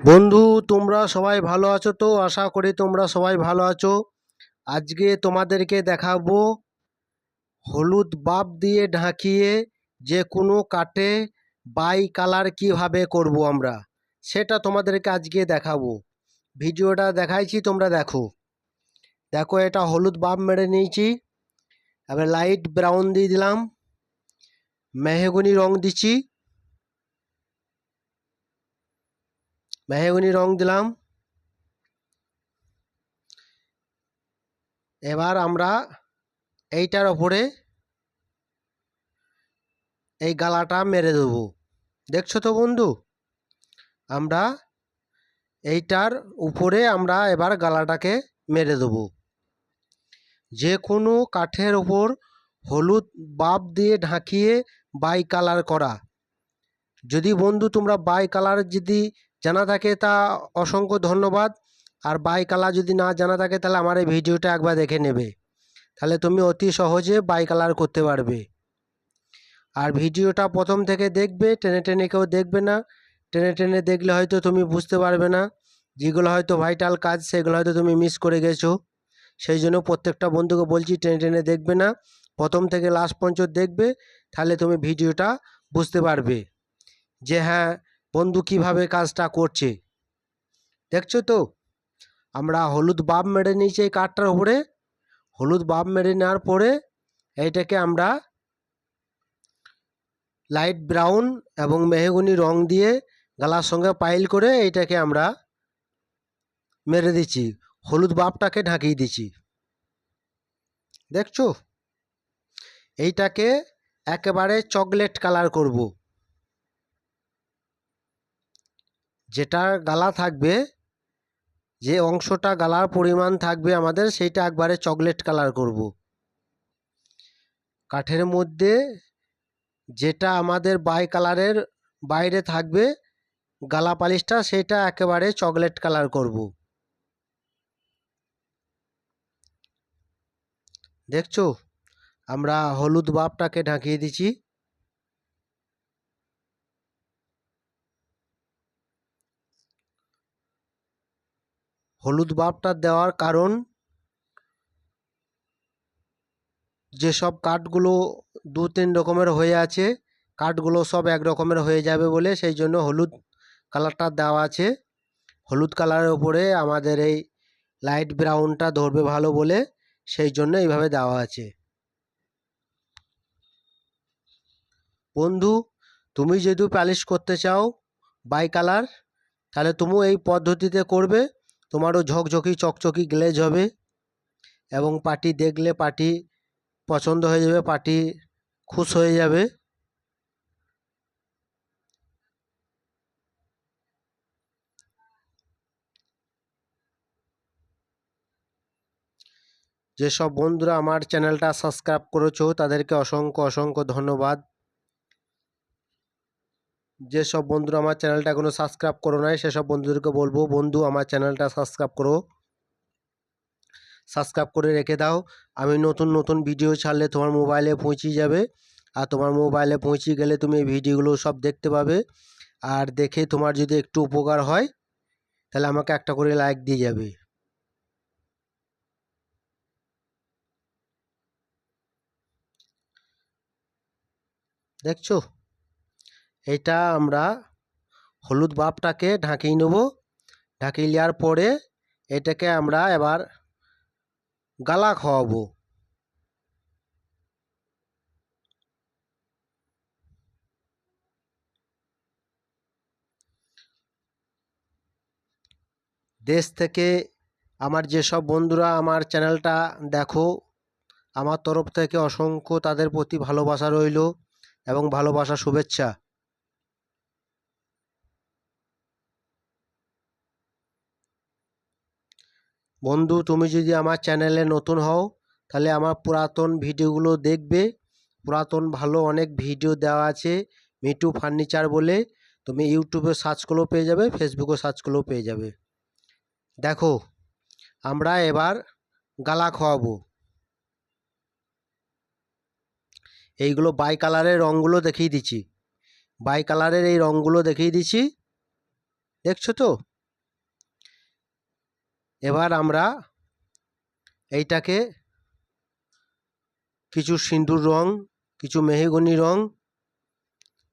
বন্ধু, তোমরা সবাই ভালো আছো তো? আশা করি তোমরা সবাই ভালো আছো। আজকে তোমাদেরকে দেখাবো হলুদ বাপ দিয়ে ঢাকিয়ে যে কোনো কাটে বাই কালার কীভাবে করব আমরা, সেটা তোমাদেরকে আজকে দেখাবো। ভিডিওটা দেখাইছি, তোমরা দেখো। দেখো, এটা হলুদ বাপ মেরে নিয়েছি। এবার লাইট ব্রাউন দিয়ে দিলাম। মেহগুনি রং দিচ্ছি। মেহগুনি রং দিলাম। এবার আমরা এইটার ওপরে এই গালাটা মেরে দেবো। দেখছ তো বন্ধু? আমরা এইটার উপরে আমরা এবার গালাটাকে মেরে দেবো। যে কোনো কাঠের ওপর হলুদ বাপ দিয়ে ঢাকিয়ে বাই কালার করা। যদি বন্ধু তোমরা বাই কালার যদি জানা থাকে তা অসংখ্য ধন্যবাদ। আর বাই কালার যদি না জানা থাকে তাহলে আমার এই ভিডিওটা একবার দেখে নেবে। তাহলে তুমি অতি সহজে বাই কালার করতে পারবে। আর ভিডিওটা প্রথম থেকে দেখবে, টেনে টেনে কেউ দেখবে না। টেনে টেনে দেখলে হয়তো তুমি বুঝতে পারবে না, যেগুলো হয়তো ভাইটাল কাজ, সেগুলো হয়তো তুমি মিস করে গেছো। সেই জন্য প্রত্যেকটা বন্ধুকে বলছি, টেনে টেনে দেখবে না। প্রথম থেকে লাস্ট পর্যন্ত দেখবে, তাহলে তুমি ভিডিওটা বুঝতে পারবে। যে হ্যাঁ বন্ধু কীভাবে কাজটা করছে? দেখছ তো? আমরা হলুদ বাপ মেরে নিয়েছি এই কাঠটার উপরে। হলুদ বাপ মেরে নেওয়ার পরে এইটাকে আমরা লাইট ব্রাউন এবং মেহগুনি রং দিয়ে গালার সঙ্গে পাইল করে এইটাকে আমরা মেরে দিচ্ছি। হলুদ বাপটাকে ঢাকিয়ে দিচ্ছি। দেখছ? এইটাকে একেবারে চকলেট কালার করব। যেটা গালা থাকবে, যে অংশটা গালার পরিমাণ থাকবে আমাদের, সেইটা একবারে চকলেট কালার করব। কাঠের মধ্যে যেটা আমাদের বাই কালারের বাইরে থাকবে, গালা পালিশটা সেটা একেবারে চকলেট কালার করব। দেখছ? আমরা হলুদ বাপটাকে ঢাকিয়ে দিচ্ছি। হলুদ বাপটা দেওয়ার কারণ যেসব কাঠগুলো দু তিন রকমের হয়ে আছে, কাঠগুলো সব এক রকমের হয়ে যাবে বলে সেই জন্য হলুদ কালারটা দেওয়া আছে। হলুদ কালারের উপরে আমাদের এই লাইট ব্রাউনটা ধরবে ভালো বলে সেই জন্য এইভাবে দেওয়া আছে। বন্ধু, তুমি যদি পালিশ করতে চাও বাই কালার, তাহলে তুমিও এই পদ্ধতিতে করবে। তোমারও ঝকঝকি, চকচকি গ্লেজ হবে এবং পার্টি দেখলে পার্টি পছন্দ হয়ে যাবে, পার্টি খুশ হয়ে যাবে। যেসব বন্ধুরা আমার চ্যানেলটা সাবস্ক্রাইব করেছ, তাদেরকে অসংখ্য অসংখ্য ধন্যবাদ। যেসব বন্ধুরা আমার চ্যানেলটা এখনও সাবস্ক্রাইব করো নাই সেসব বন্ধুদেরকে বলব, বন্ধু আমার চ্যানেলটা সাবস্ক্রাইব করো। সাবস্ক্রাইব করে রেখে দাও। আমি নতুন নতুন ভিডিও ছাড়লে তোমার মোবাইলে পৌঁছে যাবে। আর তোমার মোবাইলে পৌঁছে গেলে তুমি এই ভিডিওগুলো সব দেখতে পাবে। আর দেখে তোমার যদি একটু উপকার হয়, তাহলে আমাকে একটা করে লাইক দিয়ে যাবে। দেখছ? এটা আমরা হলুদ বাপটাকে ঢাকিয়ে নেব। ঢাকিয়ে নেওয়ার পরে এটাকে আমরা এবার গালা খাওয়াবো। দেশ থেকে আমার যেসব বন্ধুরা আমার চ্যানেলটা দেখো, আমার তরফ থেকে অসংখ্য তাদের প্রতি ভালোবাসা রইল এবং ভালোবাসা শুভেচ্ছা। বন্ধু, তুমি যদি আমার চ্যানেলে নতুন হও, তাহলে আমার পুরাতন ভিডিওগুলো দেখবে। পুরাতন ভালো অনেক ভিডিও দেওয়া আছে মিটু ফার্নিচার বলে। তুমি ইউটিউবে সার্চ করলেও পেয়ে যাবে ফেসবুকে সার্চ করলেও পেয়ে যাবে। দেখো, আমরা এবার গালা খাওয়াবো। এইগুলো বাই কালারের রঙগুলো দেখিয়ে দিচ্ছি। বাই কালারের এই রঙগুলো দেখিয়ে দিচ্ছি। দেখছ তো? এবার আমরা এইটাকে কিছু সিন্দুর রং, কিছু মেহগনি রং,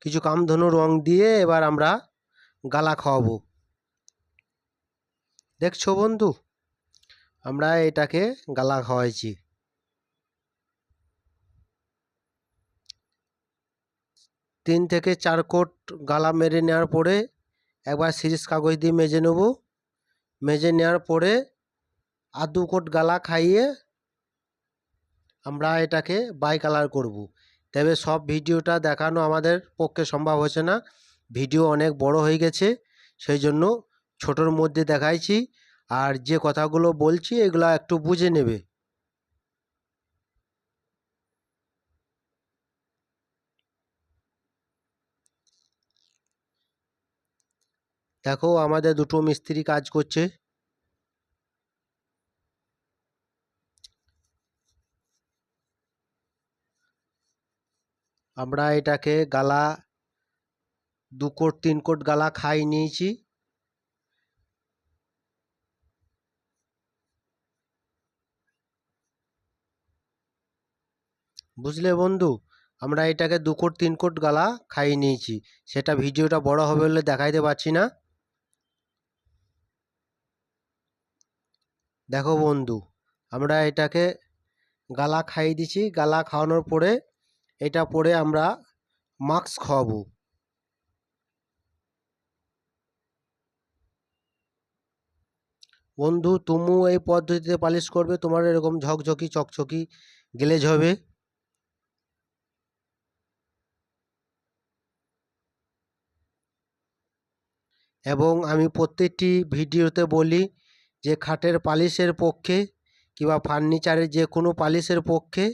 কিছু কামধনু রং দিয়ে এবার আমরা গালা খাওয়াবো। দেখছ বন্ধু? আমরা এটাকে গালা খাওয়াইছি। তিন থেকে চার কোট গালা মেরে নেওয়ার পরে একবার সিরিজ কাগজ দিয়ে মেজে নেব। মেজে নেওয়ার পরে আদু কোট গালা খাইয়ে আমরা এটাকে বাই কালার করব। তবে সব ভিডিওটা দেখানো আমাদের পক্ষে সম্ভব হচ্ছে না। ভিডিও অনেক বড় হয়ে গেছে, সেই জন্য ছোটোর মধ্যে দেখাইছি। আর যে কথাগুলো বলছি, এগুলো একটু বুঝে নেবে। দেখো আমাদের দুটো মিস্ত্রি কাজ করছে। আমরা এটাকে গালা দু কোট, তিন কোট গালা খাই নিয়েছি। বুঝলে বন্ধু? আমরা এটাকে দু কোট, তিন কোট গালা খাইয়ে নিয়েছি। সেটা ভিডিওটা বড় হবে বলে দেখাইতে পারছি না। দেখো বন্ধু আমরা এটাকে গালা খাইয়ে দিছি গালা খাওয়ানোর পরে এটা পরে আমরা মাস্ক খাওয়াবো। বন্ধু তুমিও এই পদ্ধতিতে পালিশ করবে তোমার এরকম ঝকঝকি চকচকি গ্লেজ হবে এবং আমি প্রত্যেকটি ভিডিওতে বলি যে খাটের পালিশের পক্ষে কিংবা ফার্নিচারের যে কোনো পালিশের পক্ষে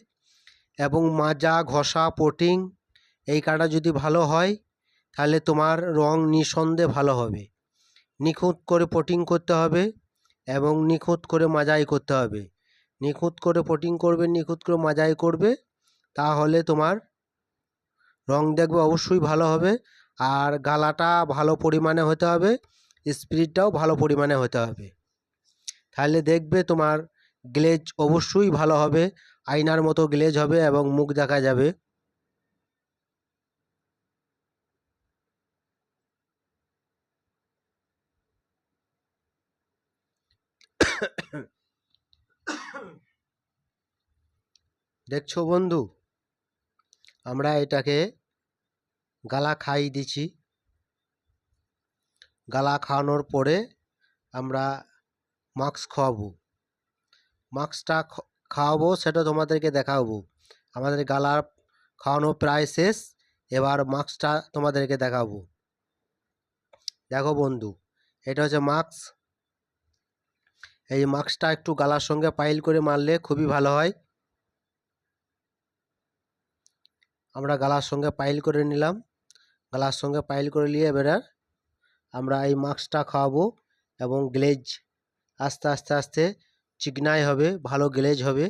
এবং মাজা, ঘষা, পোটিং এই কাটা যদি ভালো হয়, তাহলে তোমার রং নিঃসন্দেহে ভালো হবে। নিখুঁত করে পোটিং করতে হবে এবং নিখুঁত করে মাজাই করতে হবে। নিখুঁত করে পোটিং করবে, নিখুঁত করে মাজাই করবে, তাহলে তোমার রং দেখবে অবশ্যই ভালো হবে আর গালাটা ভালো পরিমাণে হতে হবে স্পিরিটটাও ভালো পরিমাণে হতে হবে। তাহলে দেখবে তোমার গ্লেজ অবশ্যই ভালো হবে, আয়নার মতো গ্লেজ হবে এবং মুখ দেখা যাবে। দেখছ বন্ধু? আমরা এটাকে গালা খাইয়ে দিছি গালা খাওয়ানোর পরে আমরা মাস্ক খাওয়াবো মাস্কটা খাওয়াবো, সেটা তোমাদেরকে দেখাবো। আমাদের গালার খাওয়ানো প্রায় শেষ, এবার মাস্কটা তোমাদেরকে দেখাবো। দেখো বন্ধু, এটা হচ্ছে মাস্ক। এই মাস্কটা একটু গালার সঙ্গে পাইল করে মারলে খুবই ভালো হয়। আমরা গালার সঙ্গে পাইল করে নিলাম। গালার সঙ্গে পাইল করে নিয়ে এবারে আমরা এই মাস্কটা খাওয়াবো এবং গ্লেজ আস্তে আস্তে আস্তে চিকনাই হবে, ভালো গ্লেজ হবে।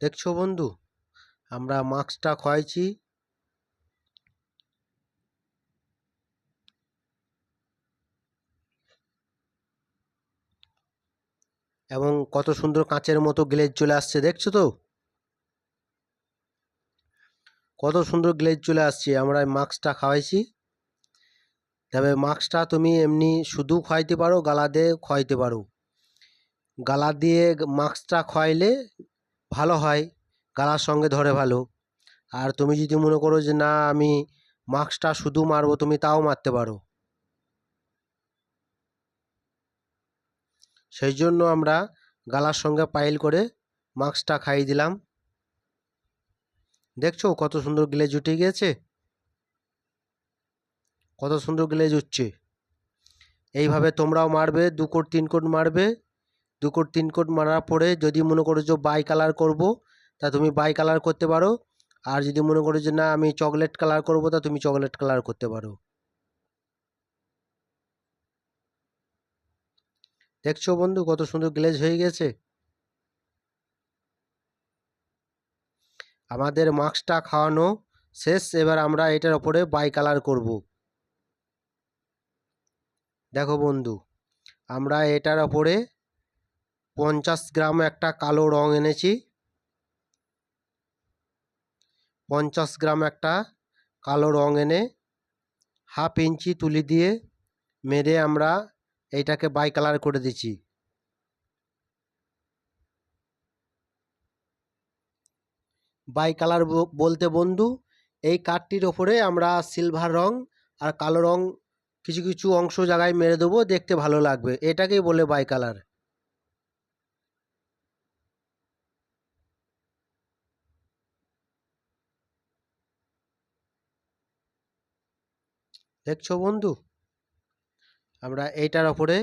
দেখছ বন্ধু, আমরা মাস্কটা খোয়াইছি। এবং কত সুন্দর কাঁচের মতো গ্লেজ চলে আসছে, দেখছ তো? কত সুন্দর গ্লেজ চলে আসছে, আমরা মাস্কটা খাওয়াইছি। তবে মাস্কটা তুমি এমনি শুধু খাওয়াইতে পারো, গালা দিয়ে খাওয়াইতে পারো। গালা দিয়ে মাস্কটা খাওয়াইলে ভালো হয়, গালার সঙ্গে ধরে ভালো। আর তুমি যদি মনে করো যে না, আমি মাস্কটা শুধু মারবো, তুমি তাও মারতে পারো। সেই জন্য আমরা গালার সঙ্গে পাইল করে মাস্কটা খাইয়ে দিলাম। দেখছ কত সুন্দর গ্লেজ উঠে গিয়েছে? কত সুন্দর গ্লেজ উঠছে। এইভাবে তোমরাও মারবে, দু কোট, তিন কোট মারবে। দু কোট, তিন কোট মারার পরে যদি মনে করো যে বাই কালার করব, তা তুমি বাই কালার করতে পারো। আর যদি মনে করো যে না, আমি চকলেট কালার করব, তা তুমি চকলেট কালার করতে পারো। দেখছ বন্ধু কত সুন্দর গ্লেজ হয়ে গেছে আমাদের মাস্কটা খাওয়ানো শেষ, এবার আমরা এটার ওপরে বাই কালার করব। দেখো বন্ধু, আমরা এটার ওপরে পঞ্চাশ গ্রাম একটা কালো রং এনেছি। পঞ্চাশ গ্রাম একটা কালো রং এনে হাফ ইঞ্চি তুলি দিয়ে মেরে আমরা এইটাকে বাই কালার করে দিচ্ছি। বাই কালার বলতে বন্ধু, এই কাঠটির ওপরে আমরা সিলভার রং আর কালো রং কিছু কিছু অংশ জায়গায় মেরে দেবো, দেখতে ভালো লাগবে। এটাকেই বলে বাই কালার দেখছ বন্ধু? আমরা এইটার ওপরে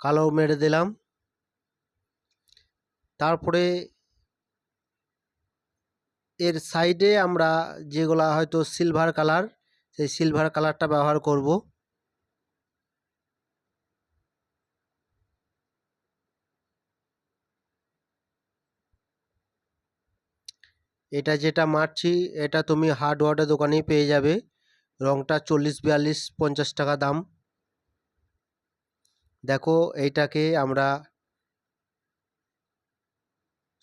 কালো মেরে দিলাম। তারপরে এর সাইডে আমরা যেগুলা হয়তো সিলভার কালার সেই সিলভার কালারটা ব্যবহার করব। এটা যেটা মারছি, এটা তুমি হার্ডওয়ারের দোকানেই পেয়ে যাবে। রংটা চল্লিশ, বিয়াল্লিশ, পঞ্চাশ টাকা দাম। দেখো, এইটাকে আমরা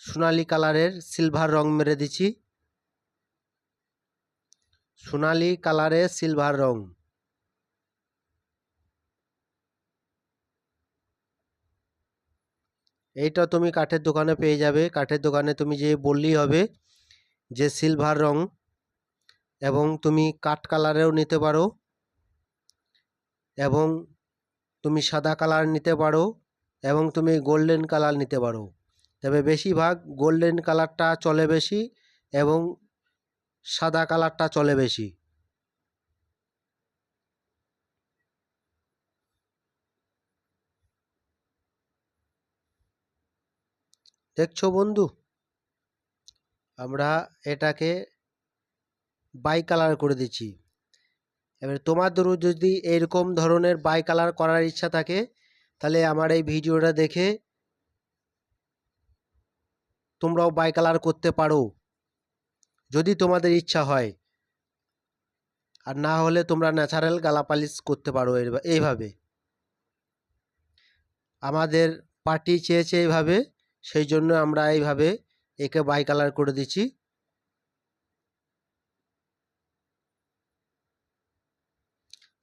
সোনালি কালারের সিলভার রং মেরে দিচ্ছি। সোনালি কালারের সিলভার রং। এইটা তুমি কাঠের দোকানে পেয়ে যাবে। কাঠের দোকানে তুমি যে বললেই হবে যে সিলভার রং এবং তুমি কাঠ কালারেও নিতে পারো এবং তুমি সাদা কালার নিতে পারো এবং তুমি গোল্ডেন কালার নিতে পারো। তবে বেশিরভাগ গোল্ডেন কালারটা চলে বেশি এবং সাদা কালারটা চলে বেশি। দেখছ বন্ধু? আমরা এটাকে বাই কালার করে দিচ্ছি। এবার তোমাদেরও যদি এরকম ধরনের বাই কালার করার ইচ্ছা থাকে, তাহলে আমার এই ভিডিওটা দেখে তোমরাও বাই কালার করতে পারো। যদি তোমাদের ইচ্ছা হয়। আর না হলে তোমরা ন্যাচারাল গালা পালিশ করতে পারো এইভাবে। আমাদের পার্টি চেয়েছে এইভাবে, সেই জন্য আমরা এইভাবে একে বাই কালার করে দিচ্ছি।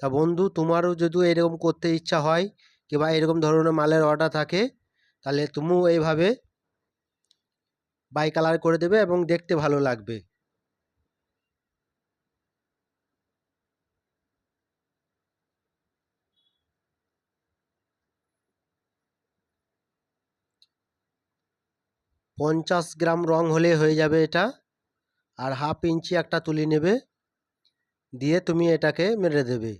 তা বন্ধু, তোমারও যদি এরকম করতে ইচ্ছা হয়, কিংবা এরকম ধরনের মালের অর্ডার থাকে, তাহলে তুমিও এইভাবে বাই কালার করে দেবে এবং দেখতে ভালো লাগবে। পঞ্চাশ গ্রাম রং হলে হয়ে যাবে এটা। আর হাফ ইঞ্চি একটা তুলি নেবে। দিয়ে তুমি এটাকে মেরে দেবে।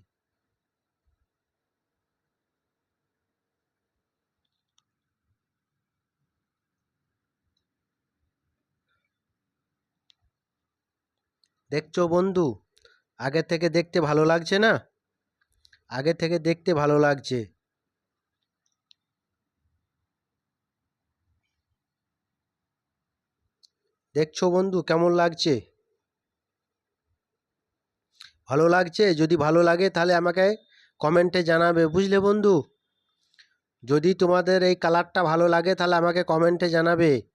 দেখছ বন্ধু? আগে থেকে দেখতে ভালো লাগছে না? আগে থেকে দেখতে ভালো লাগছে। দেখছ বন্ধু, কেমন লাগছে? ভালো লাগছে? যদি ভালো লাগে তাহলে আমাকে কমেন্টে জানাবে, বুঝলে বন্ধু? যদি তোমাদের এই কালারটা ভালো লাগে তাহলে আমাকে কমেন্টে জানাবে।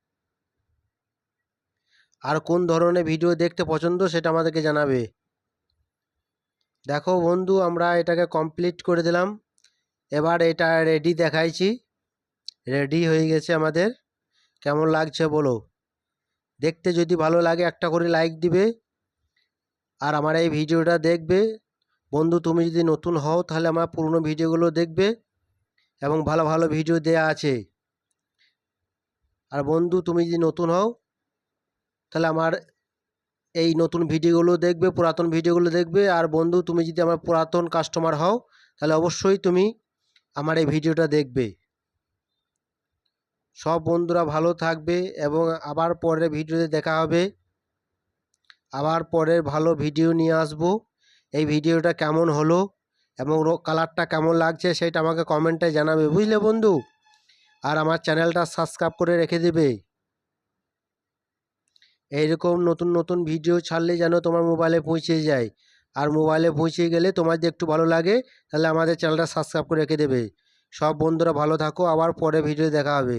আর কোন ধরনের ভিডিও দেখতে পছন্দ সেটা আমাদেরকে জানাবে। দেখো বন্ধু, আমরা এটাকে কমপ্লিট করে দিলাম। এবার এটা রেডি দেখাইছি। রেডি হয়ে গেছে আমাদের। কেমন লাগছে বলো? দেখতে যদি ভালো লাগে একটা করে লাইক দিবে। আর আমার এই ভিডিওটা দেখবে। বন্ধু, তুমি যদি নতুন হও তাহলে আমার পুরনো ভিডিওগুলো দেখবে এবং ভালো ভালো ভিডিও দেয়া আছে। আর বন্ধু, তুমি যদি নতুন হও তাহলে আমার এই নতুন ভিডিওগুলো দেখবে, পুরাতন ভিডিওগুলো দেখবে। আর বন্ধু, তুমি যদি আমার পুরাতন কাস্টমার হও, তাহলে অবশ্যই তুমি আমার এই ভিডিওটা দেখবে। সব বন্ধুরা ভালো থাকবে এবং আবার পরের ভিডিওতে দেখা হবে। আবার পরের ভালো ভিডিও নিয়ে আসব। এই ভিডিওটা কেমন হলো এবং কালারটা কেমন লাগছে সেটা আমাকে কমেন্টে জানাবে, বুঝলে বন্ধু? আর আমার চ্যানেলটা সাবস্ক্রাইব করে রেখে দেবে। এইরকম নতুন নতুন ভিডিও ছাড়লে যেন তোমার মোবাইলে পৌঁছে যায়। আর মোবাইলে পৌঁছে গেলে তোমার যদি একটু ভালো লাগে, তাহলে আমাদের চ্যানেলটা সাবস্ক্রাইব করে রেখে দেবে। সব বন্ধুরা ভালো থাকো, আবার পরে ভিডিও দেখা হবে।